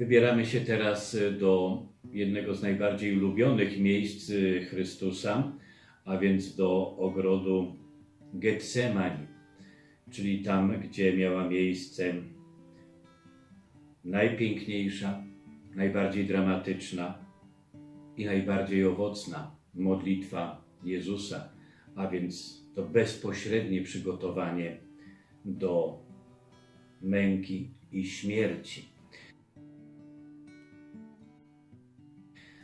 Wybieramy się teraz y, do jednego z najbardziej ulubionych miejsc y, Chrystusa, a więc do ogrodu Getsemani, czyli tam, gdzie miała miejsce najpiękniejsza, najbardziej dramatyczna i najbardziej owocna modlitwa Jezusa, a więc to bezpośrednie przygotowanie do męki i śmierci.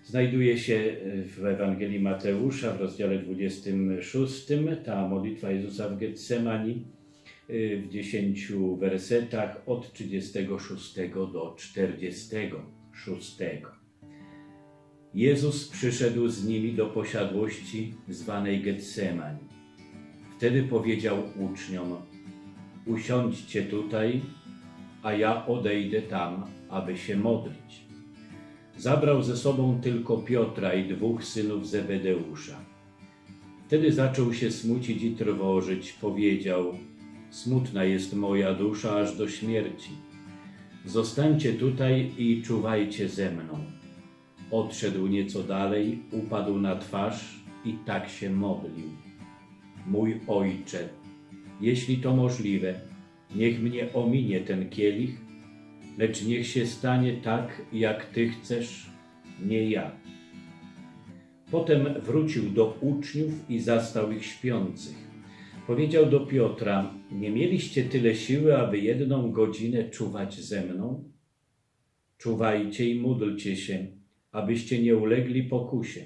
Znajduje się w Ewangelii Mateusza w rozdziale 26. Ta modlitwa Jezusa w Getsemani y, w 10 wersetach od 36 do 46. Jezus przyszedł z nimi do posiadłości zwanej Getsemani. Wtedy powiedział uczniom: Usiądźcie tutaj, a ja odejdę tam, aby się modlić. Zabrał ze sobą tylko Piotra i dwóch synów Zebedeusza. Wtedy zaczął się smucić i trwożyć. Powiedział: Smutna jest moja dusza aż do śmierci. Zostańcie tutaj i czuwajcie ze mną. Odszedł nieco dalej, upadł na twarz i tak się modlił. Mój ojcze, jeśli to możliwe, niech mnie ominie ten kielich, lecz niech się stanie tak, jak Ty chcesz, nie ja. Potem wrócił do uczniów i zastał ich śpiących. Powiedział do Piotra: Nie mieliście tyle siły, aby jedną godzinę czuwać ze mną? Czuwajcie i módlcie się, abyście nie ulegli pokusie.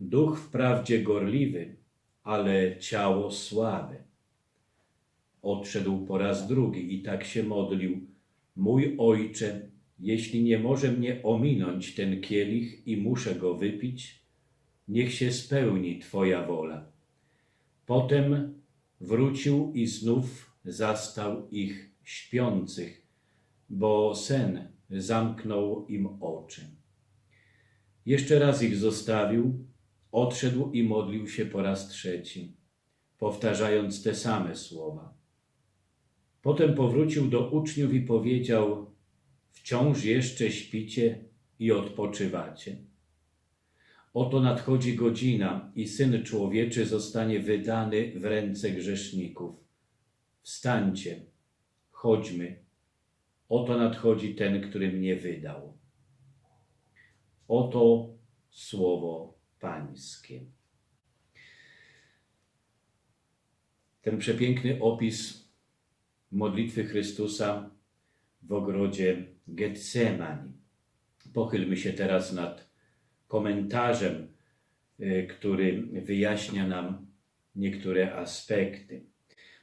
Duch wprawdzie gorliwy, ale ciało słabe. Odszedł po raz drugi i tak się modlił: Mój ojcze, jeśli nie może mnie ominąć ten kielich i muszę go wypić, niech się spełni Twoja wola. Potem wrócił i znów zastał ich śpiących, bo sen zamknął im oczy. Jeszcze raz ich zostawił, odszedł i modlił się po raz trzeci, powtarzając te same słowa. Potem powrócił do uczniów i powiedział: Wciąż jeszcze śpicie i odpoczywacie. Oto nadchodzi godzina i syn człowieczy zostanie wydany w ręce grzeszników. Wstańcie, chodźmy. Oto nadchodzi ten, który mnie wydał. Oto słowo Pańskie. Ten przepiękny opis modlitwy Chrystusa w ogrodzie Getsemani. Pochylmy się teraz nad komentarzem, y, który wyjaśnia nam niektóre aspekty.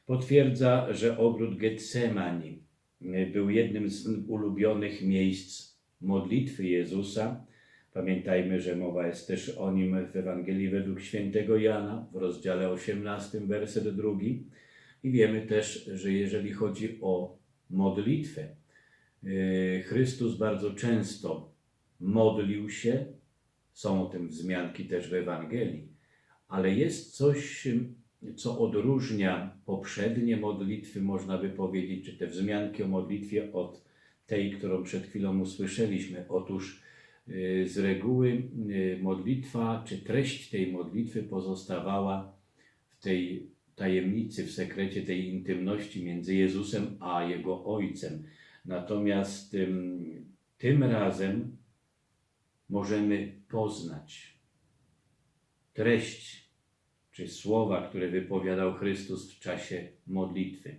Potwierdza, że ogród Getsemani y, był jednym z ulubionych miejsc modlitwy Jezusa. Pamiętajmy, że mowa jest też o nim w Ewangelii według świętego Jana w rozdziale 18, werset drugi. I wiemy też, że jeżeli chodzi o modlitwę, yy, Chrystus bardzo często modlił się, są o tym wzmianki też w Ewangelii, ale jest coś, co odróżnia poprzednie modlitwy, można by powiedzieć, czy te wzmianki o modlitwie od tej, którą przed chwilą usłyszeliśmy. Otóż yy, z reguły yy, modlitwa, czy treść tej modlitwy pozostawała w tej tajemnicy, w sekrecie tej intymności między Jezusem a Jego Ojcem. Natomiast tym, tym razem możemy poznać treść czy słowa, które wypowiadał Chrystus w czasie modlitwy,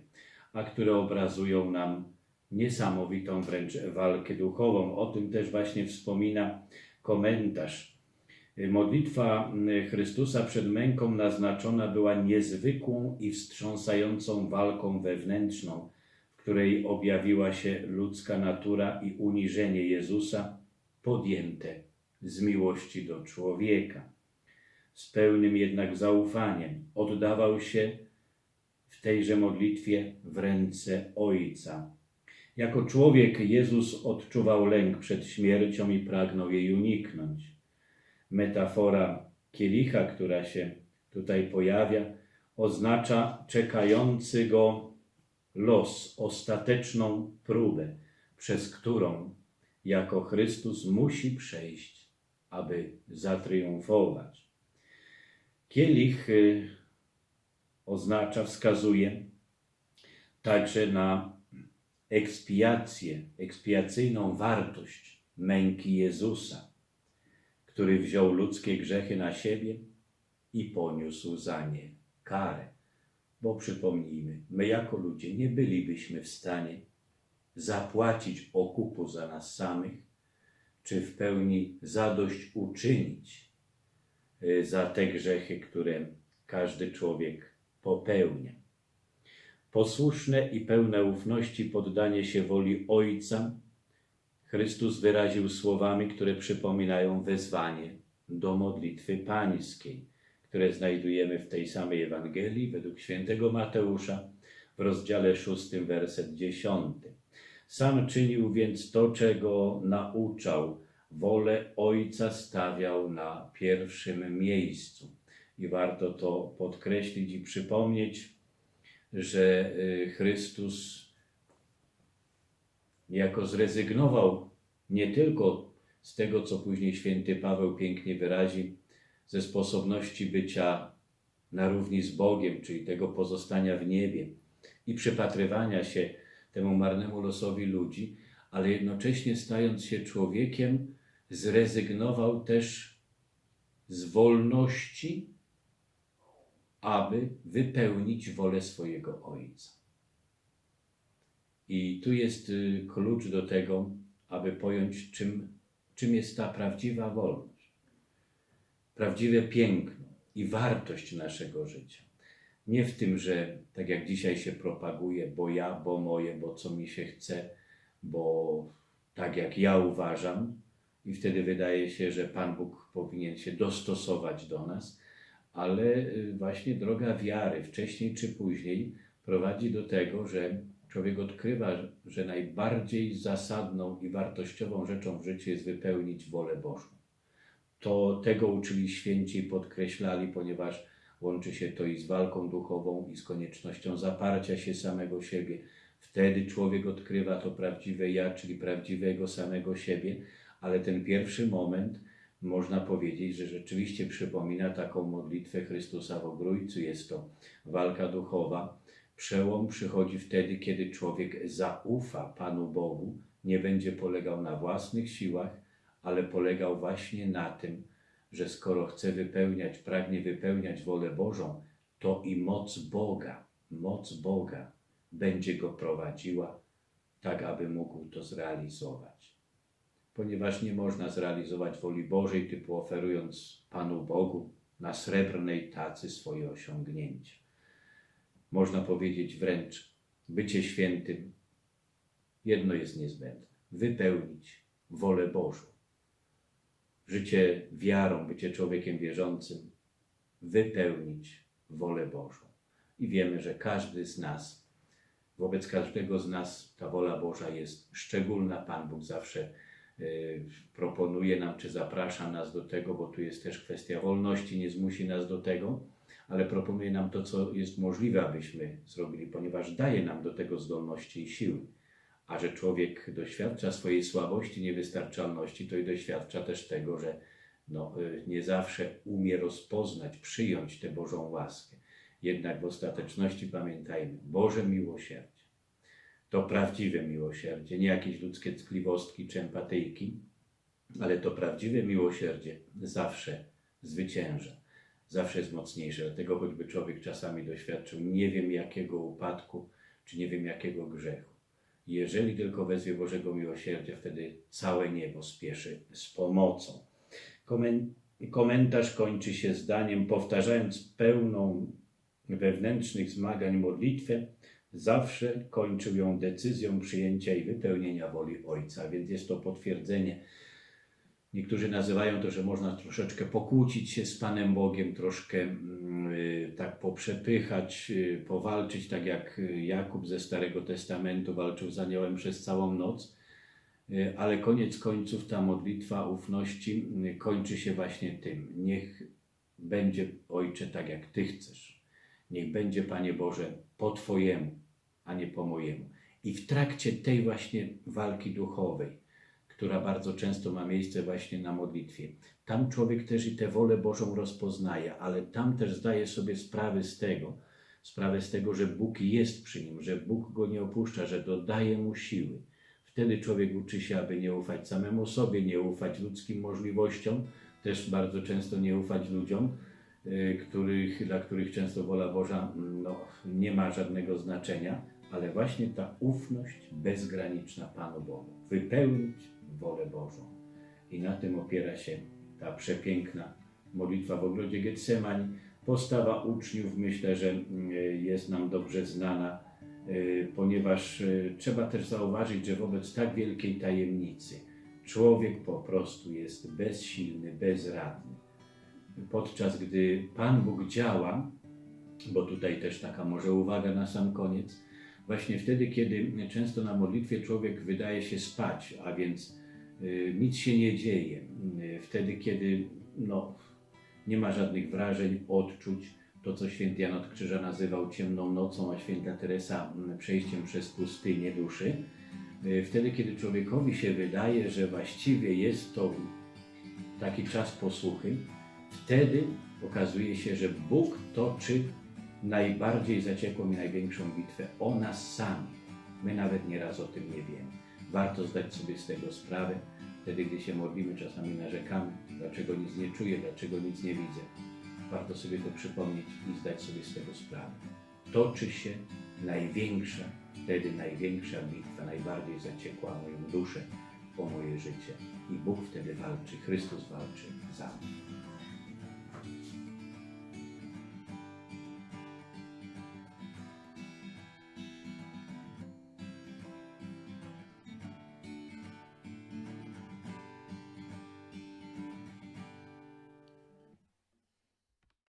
a które obrazują nam niesamowitą wręcz walkę duchową. O tym też właśnie wspomina komentarz Modlitwa Chrystusa przed męką naznaczona była niezwykłą i wstrząsającą walką wewnętrzną, w której objawiła się ludzka natura i uniżenie Jezusa podjęte z miłości do człowieka. Z pełnym jednak zaufaniem oddawał się w tejże modlitwie w ręce Ojca. Jako człowiek Jezus odczuwał lęk przed śmiercią i pragnął jej uniknąć metafora kielicha, która się tutaj pojawia, oznacza czekający go los, ostateczną próbę, przez którą jako Chrystus musi przejść, aby zatriumfować. Kielich y, oznacza, wskazuje także na ekspiację, ekspiacyjną wartość męki Jezusa, który wziął ludzkie grzechy na siebie i poniósł za nie karę. Bo przypomnijmy, my jako ludzie nie bylibyśmy w stanie zapłacić okupu za nas samych, czy w pełni zadość uczynić y, za te grzechy, które każdy człowiek popełnia. Posłuszne i pełne ufności poddanie się woli Ojca, Chrystus wyraził słowami, które przypominają wezwanie do modlitwy pańskiej, które znajdujemy w tej samej Ewangelii według świętego Mateusza w rozdziale 6, werset 10. Sam czynił więc to, czego nauczał, wolę Ojca stawiał na pierwszym miejscu. I warto to podkreślić i przypomnieć, że y, Chrystus niejako zrezygnował nie tylko z tego, co później święty Paweł pięknie wyrazi, ze sposobności bycia na równi z Bogiem, czyli tego pozostania w niebie i przypatrywania się temu marnemu losowi ludzi, ale jednocześnie stając się człowiekiem, zrezygnował też z wolności, aby wypełnić wolę swojego Ojca. I tu jest y, klucz do tego, aby pojąć, czym, czym jest ta prawdziwa wolność. Prawdziwe piękno i wartość naszego życia. Nie w tym, że tak jak dzisiaj się propaguje, bo ja, bo moje, bo co mi się chce, bo tak jak ja uważam, i wtedy wydaje się, że Pan Bóg powinien się dostosować do nas, ale y, właśnie droga wiary, wcześniej czy później, prowadzi do tego, że człowiek odkrywa, że najbardziej zasadną i wartościową rzeczą w życiu jest wypełnić wolę Bożą. To tego uczyli święci i podkreślali, ponieważ łączy się to i z walką duchową, i z koniecznością zaparcia się samego siebie. Wtedy człowiek odkrywa to prawdziwe ja, czyli prawdziwego samego siebie, ale ten pierwszy moment można powiedzieć, że rzeczywiście przypomina taką modlitwę Chrystusa w Ogrójcu. Jest to walka duchowa. Przełom przychodzi wtedy, kiedy człowiek zaufa Panu Bogu, nie będzie polegał na własnych siłach, ale polegał właśnie na tym, że skoro chce wypełniać, pragnie wypełniać wolę Bożą, to i moc Boga, moc Boga będzie go prowadziła, tak aby mógł to zrealizować. Ponieważ nie można zrealizować woli Bożej, typu oferując Panu Bogu na srebrnej tacy swoje osiągnięcia. Można powiedzieć wręcz, bycie świętym, jedno jest niezbędne: wypełnić wolę Bożą. Życie wiarą, bycie człowiekiem wierzącym, wypełnić wolę Bożą. I wiemy, że każdy z nas, wobec każdego z nas ta wola Boża jest szczególna. Pan Bóg zawsze y, proponuje nam, czy zaprasza nas do tego, bo tu jest też kwestia wolności, nie zmusi nas do tego, ale proponuje nam to, co jest możliwe, abyśmy zrobili, ponieważ daje nam do tego zdolności i siły a że człowiek doświadcza swojej słabości, niewystarczalności, to i doświadcza też tego, że no, y, nie zawsze umie rozpoznać, przyjąć tę Bożą łaskę. Jednak w ostateczności pamiętajmy, Boże miłosierdzie to prawdziwe miłosierdzie, nie jakieś ludzkie tkliwostki czy empatyjki, ale to prawdziwe miłosierdzie zawsze zwycięża, zawsze jest mocniejsze. Dlatego choćby człowiek czasami doświadczył nie wiem jakiego upadku, czy nie wiem jakiego grzechu jeżeli tylko wezwie Bożego miłosierdzia, wtedy całe niebo spieszy z pomocą. Komentarz kończy się zdaniem, powtarzając pełną wewnętrznych zmagań modlitwę, zawsze kończył ją decyzją przyjęcia i wypełnienia woli Ojca, więc jest to potwierdzenie Niektórzy nazywają to, że można troszeczkę pokłócić się z Panem Bogiem, troszkę mm, y, tak poprzepychać, y, powalczyć, tak jak Jakub ze Starego Testamentu walczył z aniołem przez całą noc. Y, ale koniec końców ta modlitwa ufności kończy się właśnie tym. Niech będzie Ojcze tak, jak Ty chcesz. Niech będzie, Panie Boże, po Twojemu, a nie po mojemu. I w trakcie tej właśnie walki duchowej, która bardzo często ma miejsce właśnie na modlitwie. Tam człowiek też i tę wolę Bożą rozpoznaje, ale tam też zdaje sobie sprawę z tego, sprawę z tego, że Bóg jest przy nim, że Bóg go nie opuszcza, że dodaje mu siły. Wtedy człowiek uczy się, aby nie ufać samemu sobie, nie ufać ludzkim możliwościom, też bardzo często nie ufać ludziom, y, których, dla których często wola Boża mm, no, nie ma żadnego znaczenia, ale właśnie ta ufność bezgraniczna Panu Bogu, wypełnić wolę Bożą. I na tym opiera się ta przepiękna modlitwa w ogrodzie Getsemani. Postawa uczniów myślę, że mm, jest nam dobrze znana, y, ponieważ y, trzeba też zauważyć, że wobec tak wielkiej tajemnicy człowiek po prostu jest bezsilny, bezradny. Podczas gdy Pan Bóg działa, bo tutaj też taka może uwaga na sam koniec, właśnie wtedy, kiedy często na modlitwie człowiek wydaje się spać, a więc y, nic się nie dzieje, y, wtedy, kiedy no, nie ma żadnych wrażeń, odczuć, to co święty Jan od Krzyża nazywał ciemną nocą, a święta Teresa mm, przejściem przez pustynię duszy, y, wtedy, kiedy człowiekowi się wydaje, że właściwie jest to taki czas posłuchy, wtedy okazuje się, że Bóg toczy najbardziej zaciekłą i największą bitwę o nas sami. My nawet nieraz o tym nie wiemy. Warto zdać sobie z tego sprawę. Wtedy, gdy się modlimy, czasami narzekamy, dlaczego nic nie czuję, dlaczego nic nie widzę. Warto sobie to przypomnieć i zdać sobie z tego sprawę. Toczy się największa, wtedy największa bitwa, najbardziej zaciekła moją duszę, o moje życie. I Bóg wtedy walczy, Chrystus walczy za mnie.